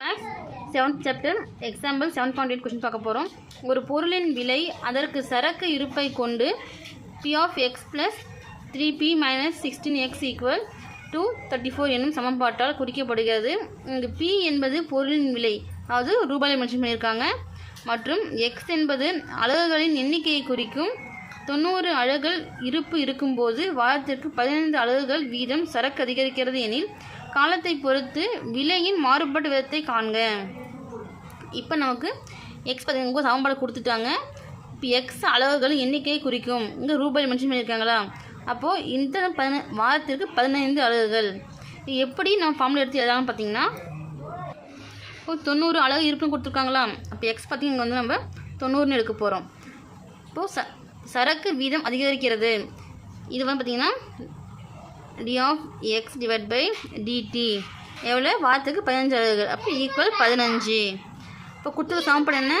Maths seventh chapter example seven point eight question பார்க்க போகிறோம் ஒரு பொருளின் விலை அதற்கு சரக்கு இருப்பை கொண்டு P of X plus three P minus sixteen X equal to thirty four என்னும் சமன்பாட்டால் குறிக்கப்படுகிறது. இங்கு பி என்பது பொருளின் விலை அதாவது ரூபாயில் மென்ஷன் பண்ணியிருக்காங்க. மற்றும் எக்ஸ் என்பது அலகுகளின் எண்ணிக்கையை குறிக்கும். தொண்ணூறு அழகுகள் இருப்பு இருக்கும்போது வாரத்திற்கு பதினைந்து அலகுகள் வீதம் சரக்கு அதிகரிக்கிறது எனில் காலத்தை பொறுத்து விலையின் மாறுபட்ட விதத்தை காண்க. இப்போ நமக்கு எக்ஸ் பதினஞ்சு சமன்பாடு கொடுத்துட்டாங்க. இப்போ எக்ஸ் அளவுகள் எண்ணிக்கையை குறிக்கும். இங்கே ரூபாய் மென்ஷன் பண்ணியிருக்காங்களா? அப்போது இந்த பதின வாரத்திற்கு பதினைந்து அலகுகள். எப்படி நம்ம ஃபார்முலா எடுத்து எழுதலாம்னு பார்த்தீங்கன்னா இப்போ தொண்ணூறு அலகு இருப்புன்னு கொடுத்துருக்காங்களா? அப்போ எக்ஸ் பார்த்தீங்கன்னா வந்து நம்ம தொண்ணூறுன்னு எடுக்க போகிறோம் இப்போது ச சரக்கு வீதம் அதிகரிக்கிறது. இது வந்து பார்த்திங்கன்னா D of X divide by D T எவ்வளோ வாரத்துக்கு பதினஞ்சு அலகுகள். அப்போ ஈக்குவல் பதினஞ்சு. இப்போ கொடுத்துருக்க சமன்பாடு என்ன?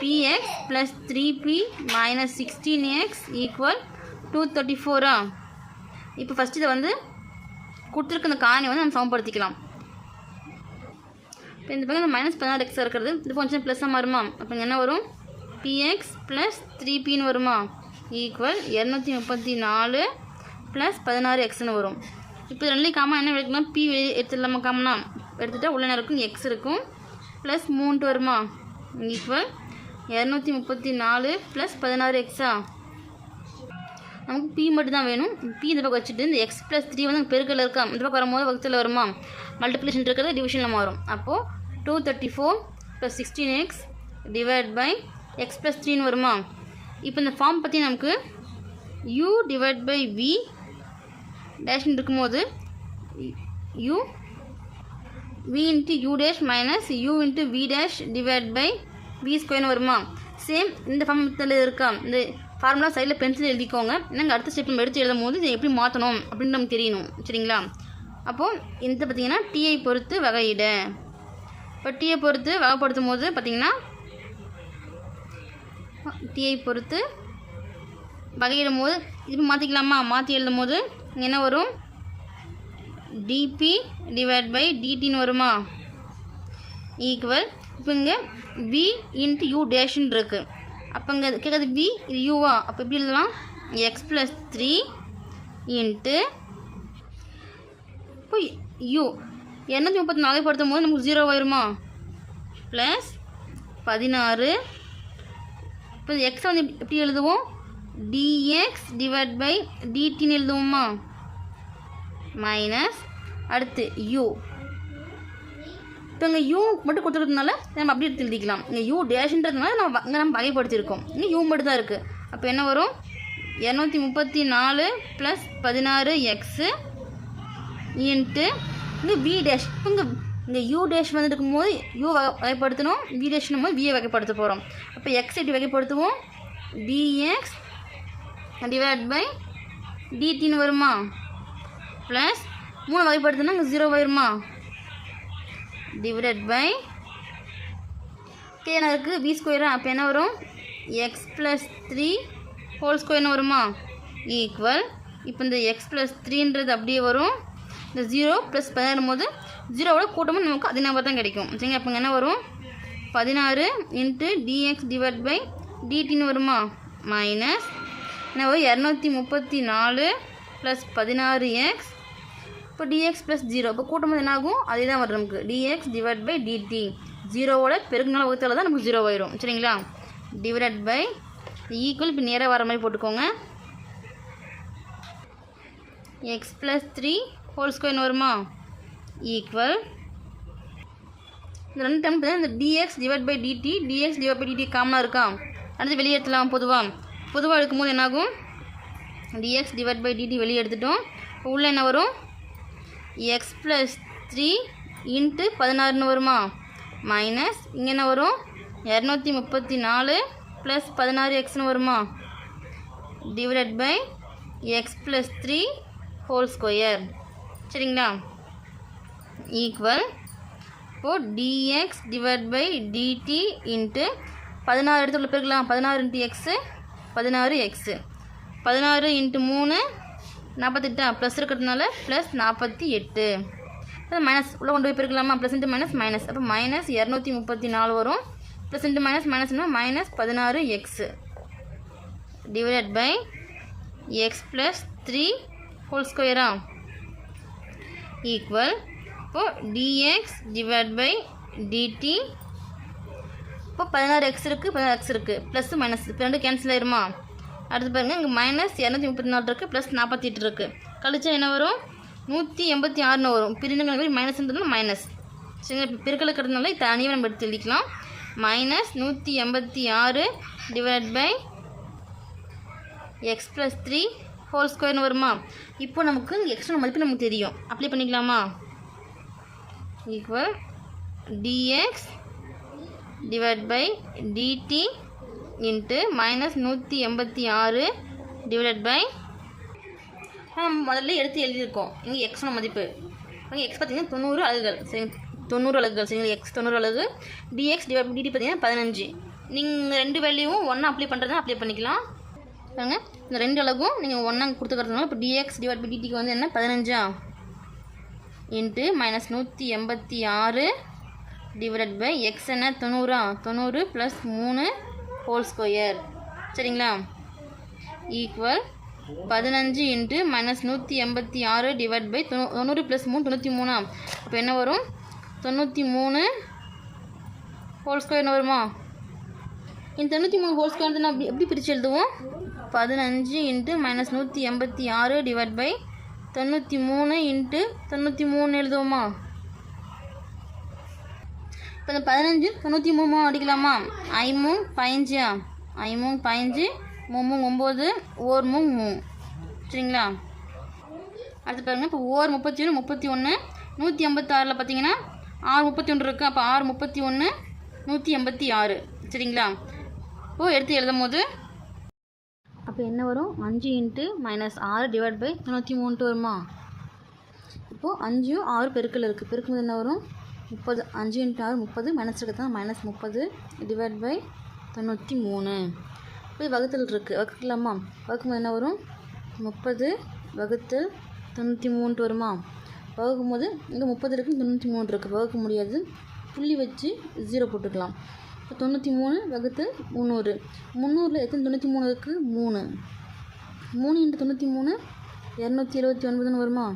P X plus three P minus sixteen X equal to thirty ஃபோரா இப்போ ஃபஸ்ட்டு இதை வந்து கொடுத்துருக்க அந்த காணி வந்து நம்ம சமப்படுத்திக்கலாம். இப்போ இந்த பக்கம் இந்த மைனஸ் பதினாறு எக்ஸ் இருக்கிறது. இது கொஞ்சம் ப்ளஸ்ஸாக வருமா அப்போ என்ன வரும்? பிஎக்ஸ் ப்ளஸ் த்ரீ பின்னு வருமா? ஈக்குவல் இரநூத்தி முப்பத்தி நாலு ப்ளஸ் பதினாறு எக்ஸ்னு வரும். இப்போ ரெண்டு காமன் என்ன எடுக்கலாம் பி வெளியே எடுத்துடலாமா காமனா? எடுத்துகிட்டா உள்ள இருக்கும் எக்ஸ் இருக்கும். ப்ளஸ் மூன்று வருமா? ஈக்குவல் இரநூத்தி முப்பத்தி நாலு ப்ளஸ் பதினாறு எக்ஸா நமக்கு பி மட்டும் தான் வேணும். பி இந்த பக்கம் வச்சுட்டு இந்த எக்ஸ் ப்ளஸ் த்ரீ வந்து பெருக்கல் இருக்கா? இந்த பக்கம் வரும்போது வகுத்தில் வருமா? மல்டிப்ளிகேஷன் இருக்கிறது டிவிஷனில் மாறும். அப்போது two thirty four plus sixteen x divide by x plus த்ரீன்னு வருமா? இப்போ இந்த ஃபார்ம் பற்றி நமக்கு யூ டிவைட் பை வி டேஷ்னு இருக்கும்போது U V into U dash minus U into V dash divide by V ஸ்கொயர்னு வருமா? சேம் இந்த ஃபார்மத்தில் இருக்கா? இந்த ஃபார்முலா சைடில் பென்சில் எழுதிக்கோங்க. நாங்கள் அடுத்த ஸ்டெப் நம்ம எடுத்து எழுதும் போது இதை எப்படி மாற்றணும் அப்படின்னு நமக்கு தெரியணும். சரிங்களா? அப்போது இந்த பார்த்தீங்கன்னா டீயை பொறுத்து வகையிட. இப்போ டீயை பொறுத்து வகைப்படுத்தும் போது பார்த்தீங்கன்னா டீயை பொறுத்து வகையிடும் போது இது மாற்றிக்கலாமா மாற்றி எழுதும் போது என்ன வரும்? டிபி டிவைட் பை டிடின்னு வருமா? ஈக்குவல் இப்போ இங்கே வி இன்ட்டு யூ டேஷ்னு இருக்குது அப்போ இங்கே கேட்குறது வி இது யூவா அப்போ எப்படி எழுதலாம்? எக்ஸ் ப்ளஸ் த்ரீ இன்ட்டு இப்போ யூ இரநூத்தி முப்பத்தி நாலு படுத்தும் போது நமக்கு ஜீரோ வருமா ப்ளஸ் பதினாறு. இப்போ எக்ஸ் வந்து எப்படி எழுதுவோம்? Dx டிவைட் பை டிடின்னு எழுதுவோமா? மைனஸ் அடுத்து u. இப்போ இங்கே யூ மட்டும் கொடுத்துருக்கறதுனால நம்ம அப்படி எடுத்து எழுதிக்கலாம். இங்கே யூ டேஷ்ன்றதுனால நம்ம இங்கே நம்ம வகைப்படுத்தியிருக்கோம். இங்கே யூ மட்டும் தான் இருக்குது அப்போ என்ன வரும்? இரநூத்தி முப்பத்தி நாலு ப்ளஸ் பதினாறு எக்ஸு இன்ட்டு இங்கே வி டேஷ் இப்போ இங்கே இங்கே யூ டேஷ் வந்து இருக்கும்போது யூ வகைப்படுத்தணும். வி டேஷ்னும் போது வியை வகைப்படுத்த போகிறோம் அப்போ எக்ஸ் எப்படி வகைப்படுத்துவோம்? டிஎக்ஸ் டிவைட் பை டிடின்னு வருமா? ப்ளஸ் மூணு வகைப்படுத்தினா இங்கே ஜீரோ வருமா டிவைட் பை என்ன இருக்குது பி ஸ்கொயர் அப்போ என்ன வரும்? எக்ஸ் ப்ளஸ் த்ரீ ஹோல் ஸ்கொயர்னு வருமா? ஈக்குவல் இப்போ இந்த எக்ஸ் ப்ளஸ் த்ரீன்றது அப்படியே வரும். இந்த ஜீரோ ப்ளஸ் பதினாறும் போது ஜீரோவோட கூட்டமும் நமக்கு அதே நம்பர் தான் கிடைக்கும். சரிங்க அப்போ என்ன வரும்? பதினாறு into D X divide by டிடின்னு வருமா? மைனஸ் என்ன இரநூத்தி முப்பத்தி நாலு ப்ளஸ் பதினாறு எக்ஸ் இப்போ டிஎக்ஸ் ப்ளஸ் ஜீரோ இப்போ கூட்டும்போது என்ன ஆகும் அதே தான் வரும் நமக்கு. D x divide by d t ஜீரோவோட பெருக்குனால வகுத்தால தான் நமக்கு ஜீரோ ஆயிரும். சரிங்களா? டிவைட் பை ஈக்குவல் இப்போ நேராக வர மாதிரி போட்டுக்கோங்க. X plus three whole square வருமா? ஈக்குவல் இந்த ரெண்டு டைம் இந்த D X divide by D T D X divide by D T காமனாக இருக்கா? அடுத்து வெளியேற்றலாம் பொதுவாக பொதுவாக எடுக்கும்போது என்னாகும்? டிஎக்ஸ் டிவைட் பை டிடி வெளியே எடுத்துட்டோம். உள்ளே என்ன வரும்? எக்ஸ் ப்ளஸ் த்ரீ இன்ட்டு பதினாறுன்னு வருமா? மைனஸ் இங்கே என்ன வரும்? இரநூத்தி முப்பத்தி நாலு ப்ளஸ் பதினாறு எக்ஸ்னு வருமா? Divide by X plus three whole square சரிங்களா? ஈக்குவல் இப்போது D X divide by D T into பதினாறு இடத்துல பேருக்கலாம். பதினாறு இன்ட்டு எக்ஸு பதினாறு எக்ஸு பதினாறு இன்ட்டு மூணு நாற்பத்தெட்டா ப்ளஸ் இருக்கிறதுனால ப்ளஸ் நாற்பத்தி எட்டு. அது மைனஸ் உள்ளே கொண்டு போய் பெருக்கலாமா? ப்ளஸ் இன்ட்டு மைனஸ் மைனஸ் அப்போ மைனஸ் இரநூத்தி முப்பத்தி நாலு வரும். ப்ளஸ் இன்ட்டு மைனஸ் மைனஸ்னால் மைனஸ் பதினாறு X divided by X plus three whole ஸ்கொயரா equal இப்போது D X divide by D T இப்போ பதினாறு எக்ஸ் இருக்குது பதினாறு எக்ஸ் இருக்குது ப்ளஸ் மைனஸ் இப்போ ரெண்டு கேன்சல் ஆயிருமா? அடுத்து பாருங்கள் இங்கே மைனஸ் இரநூத்தி முப்பத்தி நாலு இருக்குது ப்ளஸ் நாற்பத்தி எட்டு இருக்குது கழிச்சா என்ன வரும்? நூற்றி எண்பத்தி ஆறுன்னு வரும் பிரிந்துங்கிற மைனஸ்ன்றதுனால மைனஸ் சரி இப்போ பெருக்கல் இருக்கிறதுனால தனியாக நம்ம எடுத்து எழுதிக்கலாம். மைனஸ் நூற்றி எண்பத்தி ஆறு divide by X plus three whole ஸ்கொயர்னு வருமா? இப்போ நமக்கு எக்ஸ்ட்ரா மதிப்பு நமக்கு தெரியும். அப்ளை பண்ணிக்கலாமா? Equal D X divide by D T into minus நூற்றி எண்பத்தி ஆறு டிவைட் பை நம்ம முதல்ல எடுத்து எழுதியிருக்கோம். இங்கே எக்ஸோட மதிப்பு. இங்கே எக்ஸ் பார்த்திங்கன்னா தொண்ணூறு அலகுகள். சரி தொண்ணூறு அலகுகள். சரிங்களா எக்ஸ் தொண்ணூறு அலகு. டிஎக்ஸ் டிவைட் டிடி பார்த்தீங்கன்னா பதினஞ்சு. நீங்கள் ரெண்டு வேல்யூவும் ஒன்றா அப்ளை பண்ணுறதுனா அப்ளை பண்ணிக்கலாம். பாருங்க இந்த ரெண்டு அலகும் நீங்கள் ஒன்றா கொடுத்துக்கிறதுனால இப்போ டிஎக்ஸ் டிவைட் பை டிடிக்கு வந்து என்ன? பதினஞ்சா? இன்ட்டு மைனஸ் நூற்றி எண்பத்தி ஆறு டிவைடட் பை எக்ஸ் என்ன தொண்ணூறா தொண்ணூறு ப்ளஸ் மூணு ஹோல் ஸ்கொயர் சரிங்களா? ஈக்குவல் பதினஞ்சு இன்ட்டு மைனஸ் நூற்றி எண்பத்தி ஆறு டிவைட் பை தொண்ணூ தொண்ணூறு ப்ளஸ் மூணு தொண்ணூற்றி மூணா அப்போ என்ன வரும்? தொண்ணூற்றி மூணு ஹோல் ஸ்கொயர்னு வருமா? இந்த தொண்ணூற்றி மூணு ஹோல் ஸ்கொயர் நான் எப்படி எப்படி பிரித்து எழுதுவோம்? பதினஞ்சு இன்ட்டு மைனஸ் நூற்றி எண்பத்தி ஆறு டிவைட் பை தொண்ணூற்றி மூணு இன்ட்டு தொண்ணூற்றி மூணு எழுதுவோமா? இப்போ இந்த பதினஞ்சு தொண்ணூற்றி மூணு அடிக்கலாமா? ஐமூணு பதினஞ்சா ஐமூணு பதினஞ்சு மூணு ஒம்பது ஓர் மூ மூ சரிங்களா? அடுத்து பாருங்கள் இப்போ ஓர் முப்பத்தி ஒன்று முப்பத்தி ஒன்று நூற்றி ஐம்பத்தாறில் பார்த்தீங்கன்னா ஆறு முப்பத்தி ஒன்று இருக்குது அப்போ ஆறு முப்பத்தி ஒன்று நூற்றி எண்பத்தி ஆறு. சரிங்களா? இப்போது எடுத்து எழுதும் போது. அப்போ என்ன வரும்? அஞ்சு இன்ட்டு மைனஸ் ஆறு டிவைட் பை தொண்ணூற்றி மூணுட்டு வருமா? இப்போது அஞ்சும் ஆறு பெருக்கல் இருக்குது பெருக்கும்போது என்ன வரும்? முப்பது அஞ்சு இன்ட்டு ஆறு முப்பது மைனஸ் இருக்கிறது மைனஸ் முப்பது டிவைட் பை தொண்ணூற்றி மூணு. இப்போ வகுத்தல் இருக்குது வகுக்கலாமா வகுக்கும்போது என்ன வரும்? முப்பது வகுத்தல் தொண்ணூற்றி மூணுட்டு வருமா? வகுக்கும்போது இங்கே முப்பது இருக்குது தொண்ணூற்றி மூணு இருக்குது வகுக்க முடியாது. புள்ளி வச்சு ஜீரோ போட்டுக்கலாம். இப்போ தொண்ணூற்றி மூணு வகுத்து முந்நூறு. முந்நூறில் எத்தனை தொண்ணூற்றி மூணு இருக்குது மூணு. மூணு இன்ட்டு தொண்ணூற்றி மூணு இரநூத்தி எழுபத்தி ஒன்பதுன்னு வருமா?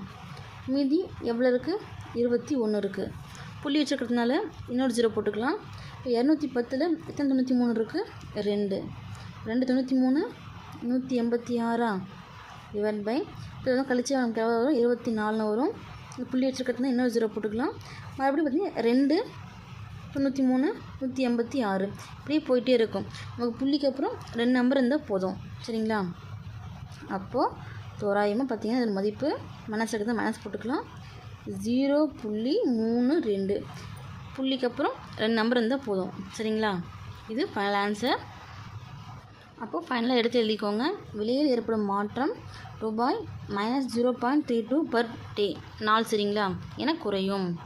மீதி எவ்வளோ இருக்குது இருபத்தி ஒன்று இருக்குது புள்ளி வச்சுருக்கிறதுனால இன்னொரு ஜீரோ போட்டுக்கலாம். இப்போ இரநூத்தி பத்தில் எத்தனை தொண்ணூற்றி மூணு இருக்குது ரெண்டு. ரெண்டு தொண்ணூற்றி மூணு நூற்றி எண்பத்தி ஆறா? டிவைட் பை இப்போ இதெல்லாம் கழிச்சு நமக்கு எவ்வளோ வரும்? இருபத்தி நாலுன்னு வரும். இந்த புள்ளி வச்சுருக்கிறதுனா இன்னொரு ஜீரோ போட்டுக்கலாம். மறுபடியும் பார்த்தீங்கன்னா ரெண்டு தொண்ணூற்றி மூணு நூற்றி எண்பத்தி ஆறு. இப்படியே போயிட்டே இருக்கும். நமக்கு புள்ளிக்கு அப்புறம் ரெண்டு நம்பர் இருந்தால் போதும். சரிங்களா? அப்போது தோராயமாக பார்த்தீங்கன்னா இதோட மதிப்பு மனசு எடுத்தால் மனசு போட்டுக்கலாம். ஜீரோ புள்ளி மூணு ரெண்டு. புள்ளிக்கு அப்புறம் ரெண்டு நம்பர் இருந்தால் போதும். சரிங்களா? இது ஃபைனல் ஆன்சர் அப்போது ஃபைனலாக எடுத்து எழுதிக்கோங்க. விலையில் ஏற்படும் மாற்றம் ரூபாய் minus zero point three two per day நாள் சரிங்களா? என குறையும்.